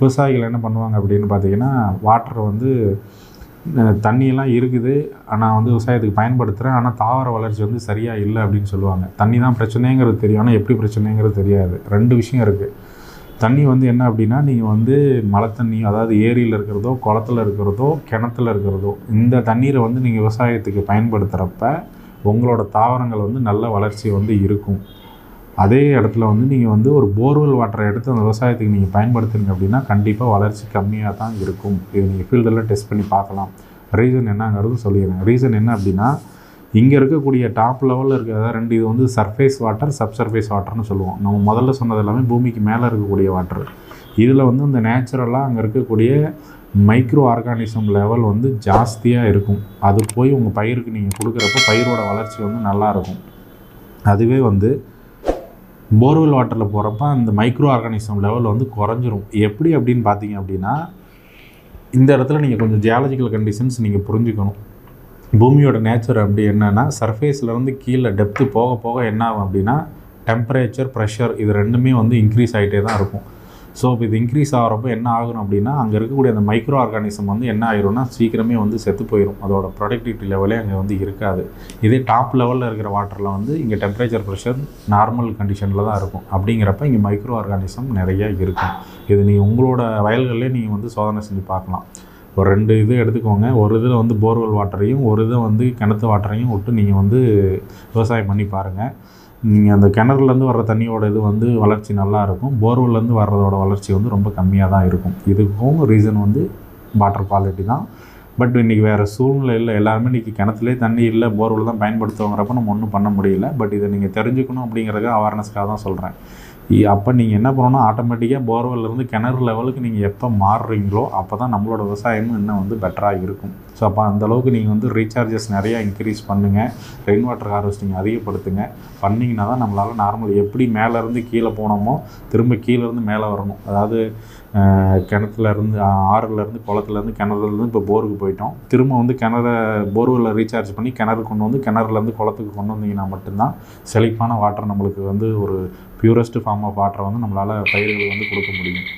விவசாயிகள் என்ன பண்ணுவாங்க அப்படின்னு பார்த்தீங்கன்னா வாட்டர் வந்து தண்ணியெல்லாம் இருக்குது. ஆனால் வந்து விவசாயத்துக்கு பயன்படுத்துகிறேன் ஆனால் தாவர வளர்ச்சி வந்து சரியாக இல்லை அப்படின்னு சொல்லுவாங்க. தண்ணி தான் பிரச்சனைங்கிறது தெரியும். ஆனால் எப்படி பிரச்சனைங்கிறது தெரியாது. ரெண்டு விஷயம் இருக்குது தண்ணி வந்து என்ன அப்படின்னா நீங்கள் வந்து மழை தண்ணி அதாவது ஏரியில் இருக்கிறதோ குளத்துல இருக்கிறதோ கிணத்துல இருக்கிறதோ இந்த தண்ணீரை வந்து நீங்கள் விவசாயத்துக்கு பயன்படுத்துகிறப்ப உங்களோட தாவரங்கள் வந்து நல்ல வளர்ச்சி வந்து இருக்கும். அதே இடத்துல வந்து நீங்கள் வந்து ஒரு போர்வெல் வாட்டரை எடுத்து அந்த விவசாயத்துக்கு நீங்கள் பயன்படுத்துறீங்க அப்படின்னா கண்டிப்பாக வளர்ச்சி கம்மியாக தான் இருக்கும். இது நீங்கள் ஃபீல்டெல்லாம் டெஸ்ட் பண்ணி பார்க்கலாம். ரீசன் என்னங்கிறது சொல்லிடுறேன் ரீசன் என்ன அப்படின்னா இங்கே இருக்கக்கூடிய டாப் லெவலில் இருக்கிற ரெண்டு இது வந்து சர்ஃபேஸ் வாட்டர் சப்சர்ஃபேஸ் வாட்டர்னு சொல்லுவோம். நம்ம முதல்ல சொன்னது எல்லாமே பூமிக்கு மேலே இருக்கக்கூடிய வாட்டர் இதில் வந்து இந்த நேச்சுரலாக அங்கே இருக்கக்கூடிய மைக்ரோ ஆர்கானிசம் லெவல் வந்து ஜாஸ்தியாக இருக்கும். அது போய் உங்கள் பயிருக்கு நீங்கள் கொடுக்குறப்ப பயிரோட வளர்ச்சி வந்து நல்லா இருக்கும். அதுவே வந்து போர்வெல் வாட்டரில் போகிறப்ப அந்த மைக்ரோ ஆர்கானிசம் லெவல் வந்து குறைஞ்சிரும். எப்படி அப்படின்னு பார்த்தீங்க அப்படின்னா இந்த இடத்துல நீங்கள் கொஞ்சம் ஜியாலஜிக்கல் கண்டிஷன்ஸ் நீங்கள் புரிஞ்சுக்கணும். பூமியோட நேச்சர் அப்படி என்னன்னா சர்ஃபேஸ்லேருந்து கீழே டெப்த்து போக போக என்ன ஆகும் அப்படின்னா டெம்பரேச்சர் ப்ரெஷர் இது ரெண்டுமே வந்து இன்க்ரீஸ் ஆகிட்டே தான் இருக்கும். ஸோ இப்போ இது இன்க்ரீஸ் ஆகிறப்போ என்ன ஆகும் அப்படின்னா அங்கே இருக்கக்கூடிய அந்த மைக்ரோ ஆர்கானிசம் வந்து என்ன ஆயிரும்னா சீக்கிரமே வந்து செத்து போயிடும் அதோட ப்ரொடக்டிவிட்டி லெவலே அங்கே வந்து இருக்காது. இதே டாப் லெவலில் இருக்கிற வாட்டரில் வந்து இங்கே டெம்பரேச்சர் ப்ரெஷர் நார்மல் கண்டிஷனில் தான் இருக்கும். அப்படிங்கிறப்ப இங்கே மைக்ரோ ஆர்கானிசம் நிறையா இருக்கும். இது நீங்கள் உங்களோட வயல்களிலே நீங்கள் வந்து சோதனை செஞ்சு பார்க்கலாம். ஒரு ரெண்டு இது எடுத்துக்கோங்க. ஒரு இதில் வந்து போர்வெல் வாட்டரையும் ஒரு இதை வந்து கிணத்து வாட்டரையும் விட்டு நீங்கள் வந்து விவசாயம் பண்ணி பாருங்கள் நீங்கள் அந்த கிணறுலேருந்து வர்ற தண்ணியோட இது வந்து வளர்ச்சி நல்லா இருக்கும் போர்வெல்லேருந்து வர்றதோட வளர்ச்சி வந்து ரொம்ப கம்மியாக தான் இருக்கும். இதுக்கும் ரீசன் வந்து வாட்டர் குவாலிட்டி தான். பட் இன்றைக்கி வேறு சூழ்நிலை இல்லை எல்லாருமே இன்றைக்கி கிணத்துலேயே தண்ணி இல்லை போர்வெல் தான் பயன்படுத்துவாங்கிறப்ப நம்ம ஒன்றும் பண்ண முடியல. பட் இதை நீங்கள் தெரிஞ்சுக்கணும் அப்படிங்கிறதுக்கு அவேர்னஸ்க்காக தான் சொல்கிறேன் அப்போ நீங்கள் என்ன பண்ணணும் ஆட்டோமேட்டிக்காக போர்வெல்லேருந்து கிணறு லெவலுக்கு நீங்கள் எப்போ மாறுறீங்களோ அப்போ தான் நம்மளோட விவசாயமும் இன்னும் வந்து பெட்டராக இருக்கும். ஸோ அப்போ அந்தளவுக்கு நீங்கள் வந்து ரீசார்ஜஸ் நிறையா இன்க்ரீஸ் பண்ணுங்கள் ரெயின் வாட்டர் ஹார்வெஸ்டிங் அதிகப்படுத்துங்க. பண்ணிங்கன்னா தான் நம்மளால் நார்மல் எப்படி மேலேருந்து கீழே போனோமோ திரும்ப கீழேருந்து மேலே வரணும். அதாவது கிணத்துலேருந்து ஆறுலேருந்து குளத்துலேருந்து கிணறுலேருந்து இப்போ போருக்கு போயிட்டோம். திரும்ப வந்து கிணற போர்வெல்லில் ரீசார்ஜ் பண்ணி கிணறு கொண்டு வந்து கிணறுலேருந்து குளத்துக்கு கொண்டு வந்தீங்கன்னா மட்டும்தான் செழிப்பான வாட்டர் நம்மளுக்கு வந்து ஒரு பியூரஸ்ட் ஃபார்ம் ஆஃப் வாட்டரை வந்து நம்மளால் பயிர்களுக்கு வந்து கொடுக்க முடியும்.